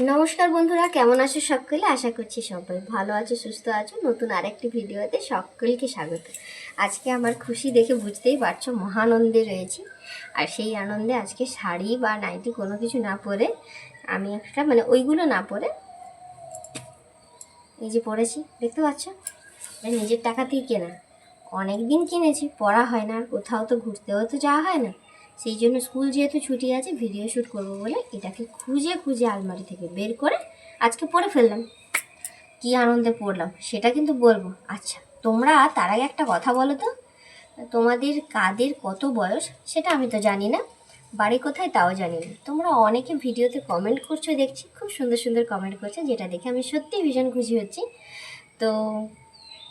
নমস্কার বন্ধুরা, কেমন আছো সকলে? আশা করছি সবাই ভালো আছো, সুস্থ আছো। নতুন আরেকটি ভিডিওতে সকলকে স্বাগত। আজকে আমার খুশি দেখে বুঝতেই পারছ মহানন্দে রয়েছি। আর সেই আনন্দে আজকে শাড়ি বা নাইটি কোনো কিছু না পরে আমি একটা মানে ওইগুলো না পরে এই যে পরেছি, দেখতে পাচ্ছ? নিজের টাকাতেই কেনা। অনেক দিন কিনেছি পড়া হয় না, আর কোথাও তো ঘুরতেও তো যাওয়া হয় না। সেই জন্য স্কুল যেহেতু ছুটি আছে ভিডিও শ্যুট করব বলে এটাকে খুঁজে খুঁজে আলমারি থেকে বের করে আজকে পরে ফেললাম। কি আনন্দে পড়লাম, সেটা কিন্তু বলব। আচ্ছা তোমরা তার আগে একটা কথা বলো তো। তোমাদের কাদের কত বয়স, সেটা আমি তো জানি না। বাড়ি কোথায় তাও জানি না। তোমরা অনেকে ভিডিওতে কমেন্ট করছ দেখছি, খুব সুন্দর সুন্দর কমেন্ট করছ, যেটা দেখে আমি সত্যিই ভীষণ খুশি হচ্ছি। তো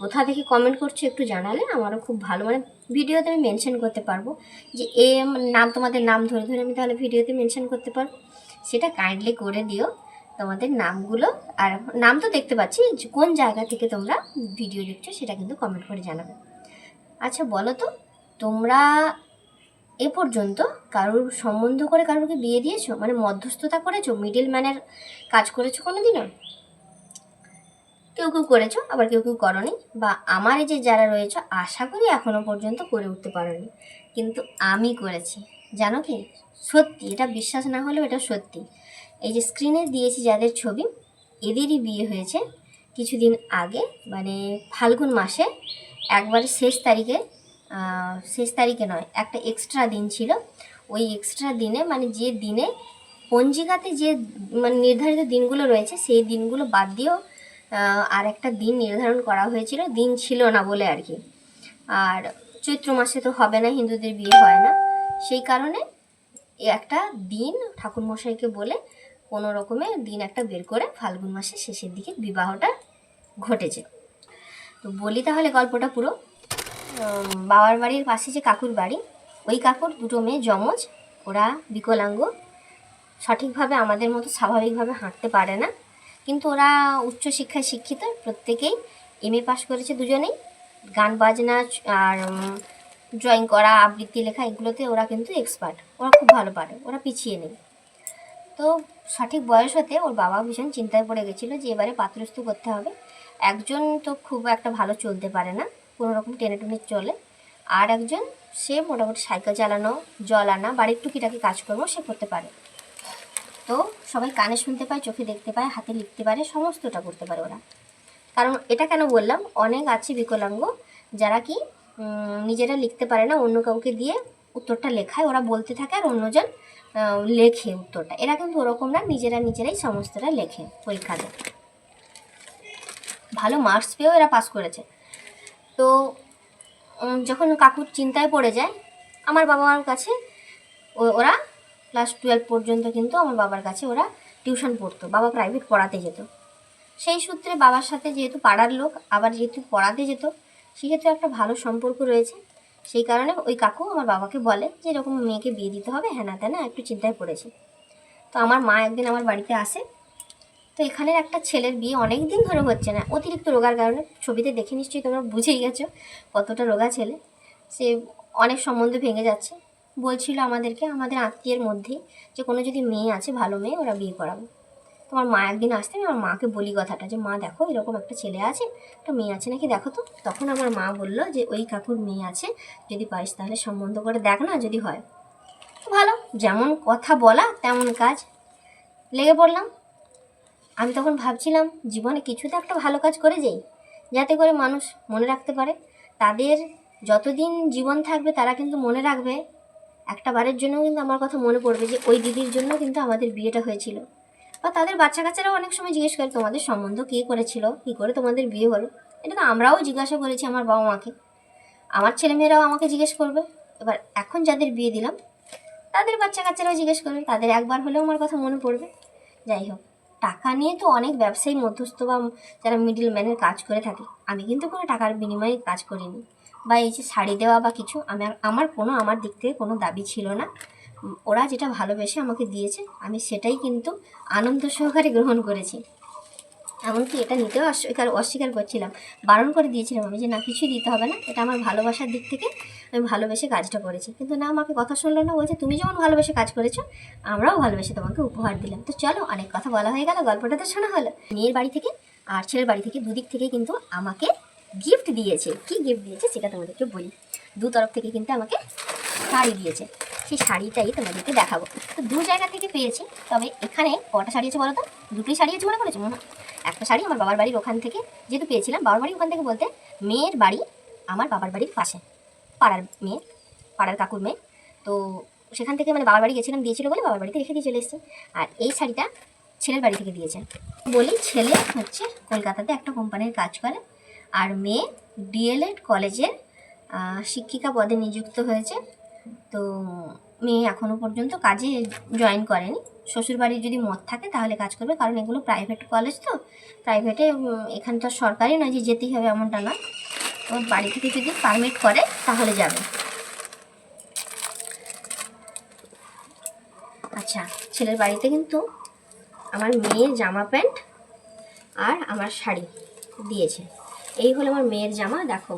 কোথা থেকে কমেন্ট করছ একটু জানালে আমারও খুব ভালো। মানে ভিডিওতে আমি মেনশন করতে পারব যে এ নাম, তোমাদের নাম ধরে ধরে আমি তাহলে ভিডিওতে মেনশন করতে পারব। সেটা কাইন্ডলি করে দিও তোমাদের নামগুলো। আর নাম তো দেখতে পাচ্ছি কোন জায়গা থেকে তোমরা ভিডিও দেখছ সেটা কিন্তু কমেন্ট করে জানাবে। আচ্ছা বলো তো, তোমরা এ পর্যন্ত কারোর সম্বন্ধ করে কারোরকে বিয়ে দিয়েছ? মানে মধ্যস্থতা করেছ? মিডিল ম্যানের কাজ করেছ কোনো দিনও কেউ কেউ করেছ, আবার কেউ কেউ করনি বা আমার এই যে যারা রয়েছে, আশা করি এখনও পর্যন্ত করে উঠতে পারোনি। কিন্তু আমি করেছি। জানো কি? সত্যি, এটা বিশ্বাস না হলেও এটা সত্যি। এই যে স্ক্রিনে দিয়েছি যাদের ছবি, এদেরই বিয়ে হয়েছে কিছুদিন আগে মানে ফাল্গুন মাসে। একবারে শেষ তারিখে শেষ তারিখে নয়, একটা এক্সট্রা দিন ছিল। ওই এক্সট্রা দিনে মানে যে দিনে পঞ্জিকাতে যে মানে নির্ধারিত দিনগুলো রয়েছে, সেই দিনগুলো বাদ দিয়েও আর একটা দিন নির্ধারণ করা হয়েছিল, দিন ছিল না বলে আর কি। আর চৈত্র মাসে তো হবে না, হিন্দুদের বিয়ে হয় না। সেই কারণে একটা দিন ঠাকুরমশাইকে বলে কোনো রকমে দিন একটা বের করে ফাল্গুন মাসের শেষের দিকে বিবাহটা ঘটেছে। তো বলি তাহলে গল্পটা পুরো। বাবার বাড়ির পাশে যে কাকুর বাড়ি, ওই কাকুর দুটো মেয়ে যমজ, ওরা বিকলাঙ্গ। সঠিকভাবে আমাদের মতো স্বাভাবিকভাবে হাঁটতে পারে না। কিন্তু ওরা উচ্চশিক্ষায় শিক্ষিত, প্রত্যেকেই এম এ পাশ করেছে দুজনেই। গান, বাজনা, আর ড্রয়িং করা, আবৃত্তি লেখা, এগুলোতে ওরা কিন্তু এক্সপার্ট ওরা খুব ভালো পারে, ওরা পিছিয়ে নেই। তো সঠিক বয়স হতে ওর বাবা ভীষণ চিন্তায় পড়ে গেছিল যে এবারে পাত্রস্থ করতে হবে। একজন তো খুব একটা ভালো চলতে পারে না, কোনো রকম টেনে টুনে চলে। আর একজন, সে মোটামুটি সাইকেল চালানো, জল আনা, বাড়ির টুকিটাকি কাজকর্ম সে করতে পারে। তো সবাই কানে শুনতে পায়, চোখে দেখতে পায়, হাতে লিখতে পারে, সমস্তটা করতে পারে ওরা। কারণ এটা কেন বললাম? অনেক আছে বিকলাঙ্গ যারা কি নিজেরা লিখতে পারে না, অন্য কাউকে দিয়ে উত্তরটা লেখায়, ওরা বলতে থাকে আর অন্যজন লেখে উত্তরটা। এরা কিন্তু ওরকম না, নিজেরা নিজেরাই সমস্তটা লেখে পরীক্ষা দেয়। ভালো মার্কস পেয়েও এরা পাস করেছে। তো যখন কাকুর চিন্তায় পড়ে যায়, আমার বাবার কাছে ও- ওরা ক্লাস টুয়েলভ পর্যন্ত কিন্তু আমার বাবার কাছে ওরা টিউশন পড়তো। বাবা প্রাইভেট পড়াতে যেত। সেই সূত্রে বাবার সাথে যেহেতু পাড়ার লোক, আবার যেহেতু পড়াতে যেত সেক্ষেত্রে একটা ভালো সম্পর্ক রয়েছে। সেই কারণে ওই কাকু আমার বাবাকে বলে যে, এরকম মেয়েকে বিয়ে দিতে হবে হ্যাঁ না তেনা একটু চিন্তায় পড়েছে। তো আমার মা একদিন আমার বাড়িতে আসে। তো এখানের একটা ছেলের বিয়ে অনেক দিন ধরে হচ্ছে না। অতিরিক্ত রোগার কারণে ছবিতে দেখে নিশ্চয়ই তোমরা বুঝেই গেছো কতটা রোগা ছেলে। সে অনেক সম্বন্ধ ভেঙে যাচ্ছে। বলছিল আমাদেরকে, আমাদের আত্মীয়ের মধ্যেই যে কোনো যদি মেয়ে আছে, ভালো মেয়ে, ওরা বিয়ে করাবো। তোমার মা একদিন আসতে আমি আমার মাকে বলি কথাটা যে, মা, দেখো, এরকম একটা ছেলে আছে, একটা মেয়ে আছে নাকি, দেখো তো। তখন আমার মা বলল যে, ওই কাকুর মেয়ে আছে, যদি পারিস তাহলে সম্বন্ধ করে দেখ না, যদি হয়। ভালো, যেমন কথা বলা, তেমন কাজ। লেগে পড়লাম। আমি তখন ভাবছিলাম, জীবনে কিছুতে একটা ভালো কাজ করে যাই, যাতে করে মানুষ মনে রাখতে পারে। তাদের যতদিন জীবন থাকবে, তারা কিন্তু মনে রাখবে একটা বারের জন্য কিন্তু আমার কথা মনে পড়বে যে ওই দিদির জন্য কিন্তু আমাদের বিয়েটা হয়েছিল। বা তাদের বাচ্চা কাচ্চারাও অনেক সময় জিজ্ঞেস করে, তোমাদের সম্বন্ধ কে করেছিল? কী করে তোমাদের বিয়ে হলো? এটা তো আমরাও জিজ্ঞাসা করেছি আমার বাবা মাকে। আমার ছেলেমেয়েরাও আমাকে জিজ্ঞেস করবে। এবার এখন যাদের বিয়ে দিলাম, তাদের বাচ্চা কাচ্চারাও জিজ্ঞেস করবে। তাদের একবার হলেও আমার কথা মনে পড়বে। যাই হোক। টাকা নিয়ে তো অনেক ব্যবসায়ী মধ্যস্থ বা যারা মিডিল ম্যানের কাজ করে থাকে। আমি কিন্তু কোনো টাকার বিনিময়ে কাজ করিনি। বা এই যে শাড়ি দেওয়া বা কিছু, আমি আমার কোনো, আমার দিক থেকে কোনো দাবি ছিল না। ওরা যেটা ভালোবেসে আমাকে দিয়েছে, আমি সেটাই কিন্তু আনন্দ সহকারে গ্রহণ করেছি। এমনকি এটা নিতেও অস্বীকার অস্বীকার করছিলাম। বারণ করে দিয়েছিলাম আমি যে, না, কিছুই দিতে হবে না। এটা আমার ভালোবাসার দিক থেকে আমি ভালোবেসে কাজটা করেছি। কিন্তু না, আমাকে কথা শুনলো না। বলছে, তুমি যেমন ভালোবেসে কাজ করেছ, আমরাও ভালোবেসে তোমাকে উপহার দিলাম। তো চলো, অনেক কথা বলা হয়ে গেল, গল্পটা তো শোনা হলো। মেয়ের বাড়ি থেকে আর ছেলের বাড়ি থেকে দুদিক থেকে কিন্তু আমাকে গিফট দিয়েছে। কি গিফট দিয়েছে সেটা তোমাদেরকে বলি। দু তরফ থেকে কিন্তু আমাকে শাড়ি দিয়েছে। সেই শাড়িটাই তোমাদেরকে দেখাবো। তো দু জায়গা থেকে পেয়েছি, তবে এখানে কটা শাড়ি আছে বলো তো? দুটোই শাড়ি আছে মনে করেছ? উহুম। একটা শাড়ি আমার বাবার বাড়ির ওখান থেকে যেহেতু পেয়েছিলাম, বাবার বাড়ি ওখান থেকে বলতে মেয়ের বাড়ি আমার বাবার বাড়ির পাশে। পাড়ার মেয়ে, পাড়ার কাকুর মেয়ে। তো সেখান থেকে মানে বাবার বাড়ি গেছিলাম, দিয়েছিল বলে বাবার বাড়িতে রেখে দিয়ে চলে এসেছি। আর এই শাড়িটা ছেলের বাড়ি থেকে দিয়েছে। বলি, ছেলে হচ্ছে কলকাতাতে একটা কোম্পানির কাজ করে, আর মেয়ে ডিএলএড কলেজের শিক্ষিকা পদে নিযুক্ত হয়েছে। তো মেয়ে এখনও পর্যন্ত কাজে জয়েন করেনি। শ্বশুরবাড়ির যদি মত থাকে তাহলে কাজ করবে, কারণ এগুলো প্রাইভেট কলেজ তো। প্রাইভেটে এখানে তো সরকারি নয় যে যেতেই হবে এমনটা না ওর বাড়ি থেকে যদি পারমিট করে, তাহলে যাবে। আচ্ছা ছেলের বাড়িতে কিন্তু আমার মেয়ের জামা প্যান্ট আর আমার শাড়ি দিয়েছে। এই হলো আমার মেয়ের জামা, দেখো।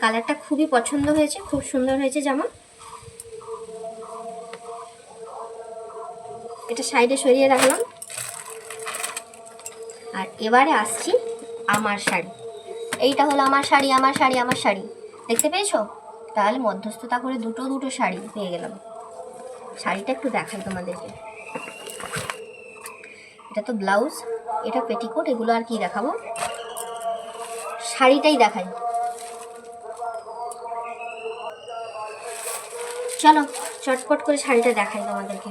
কালারটা খুবই পছন্দ হয়েছে, খুব সুন্দর হয়েছে জামা। এটা সাইডে সরিয়ে রাখলাম। আর এবারে আসছি আমার শাড়ি। এইটা হলো আমার শাড়ি আমার শাড়ি আমার শাড়ি। দেখতে পেয়েছ? তাহলে মধ্যস্থতা করে দুটো দুটো শাড়ি পেয়ে গেলাম। শাড়িটা একটু দেখাই তোমাদেরকে। এটা তো ব্লাউজ, এটা পেটিকোট, এগুলো আর কি দেখাবো? শাড়িটাই দেখাই। চলো, চটপট করে শাড়িটা দেখাই তোমাদেরকে।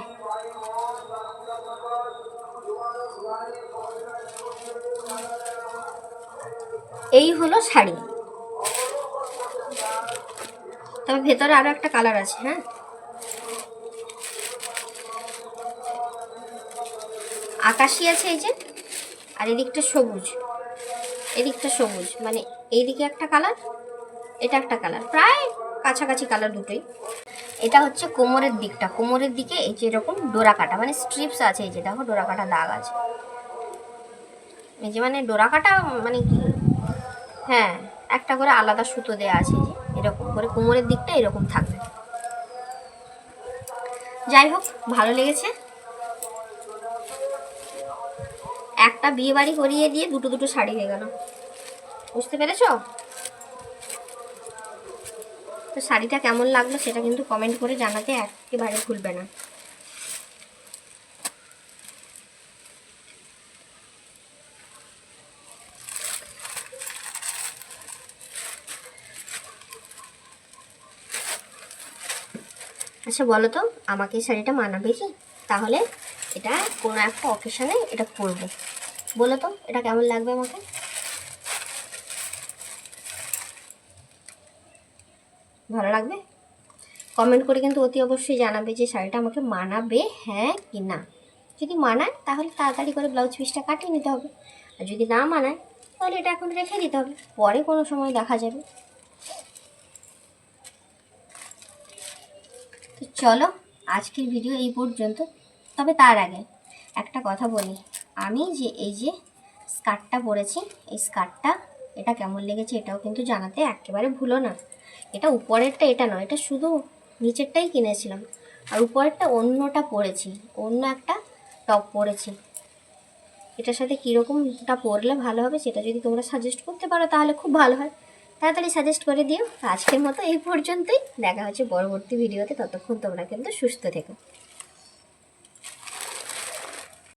এই হলো শাড়ি। তবে ভেতরে আরও একটা কালার আছে হ্যাঁ? আকাশি আছে এই যে, আর এদিকটা সবুজ। এদিকটা সবুজ মানে এইদিকে একটা কালার, এটা একটা কালার। প্রায় কাছাকাছি কালার দুটোই। এটা হচ্ছে কোমরের দিকটা। কোমরের দিকে এই যে এরকম ডোরা কাটা মানে স্ট্রিপস আছে এই যে, দেখো ডোরা কাটা দাগ আছে। এই যে মানে ডোরা কাটা মানে কি? হ্যাঁ একটা করে আলাদা সুতো দেওয়া আছে যে, এরকম করে কোমরের দিকটা এরকম থাকবে। যাই হোক, ভালো লেগেছে। একটা বিয়ে বাড়ি করিয়ে দিয়ে দুটো দুটো শাড়ি হয়ে গেল। বুঝতে পেরেছ? তো শাড়িটা কেমন লাগল সেটা কিন্তু কমেন্ট করে জানাতে একেবারে ভুলবে না। আচ্ছা বলো তো আমাকে এই শাড়িটা মানাবে কি? তাহলে এটা কোনো একটা অকেশনে এটা পরবো। বলো তো এটা কেমন লাগবে আমাকে? ভালো লাগবে? কমেন্ট করে কিন্তু অতি অবশ্যই জানাবে যে শাড়িটা আমাকে মানাবে হ্যাঁ কি না। যদি মানায়, তাহলে তাড়াতাড়ি করে ব্লাউজ পিসটা কাটিয়ে নিতে হবে। আর যদি না মানায়, তাহলে এটা এখন রেখে দিতে হবে। পরে কোনো সময় দেখা যাবে। তো চলো, আজকের ভিডিও এই পর্যন্ত। তবে তার আগে একটা কথা বলি। আমি যে এই যে স্কার্টটা পরেছি, এই স্কার্টটা এটা কেমন লেগেছে এটাও কিন্তু জানাতে একেবারে ভুলো না। এটা উপরেরটা এটা নয়, এটা শুধু নিচেরটাই কিনেছিলাম। আর উপরেরটা অন্যটা পরেছি, অন্য একটা টপ পরেছি। এটার সাথে কীরকমটা পরলে ভালো হবে সেটা যদি তোমরা সাজেস্ট করতে পারো তাহলে খুব ভালো হয়। তাড়াতাড়ি সাজেস্ট করে দিও। আজকের মতো এই পর্যন্তই। দেখা হচ্ছে পরবর্তী ভিডিওতে ততক্ষণ তোমরা কিন্তু সুস্থ থেকো।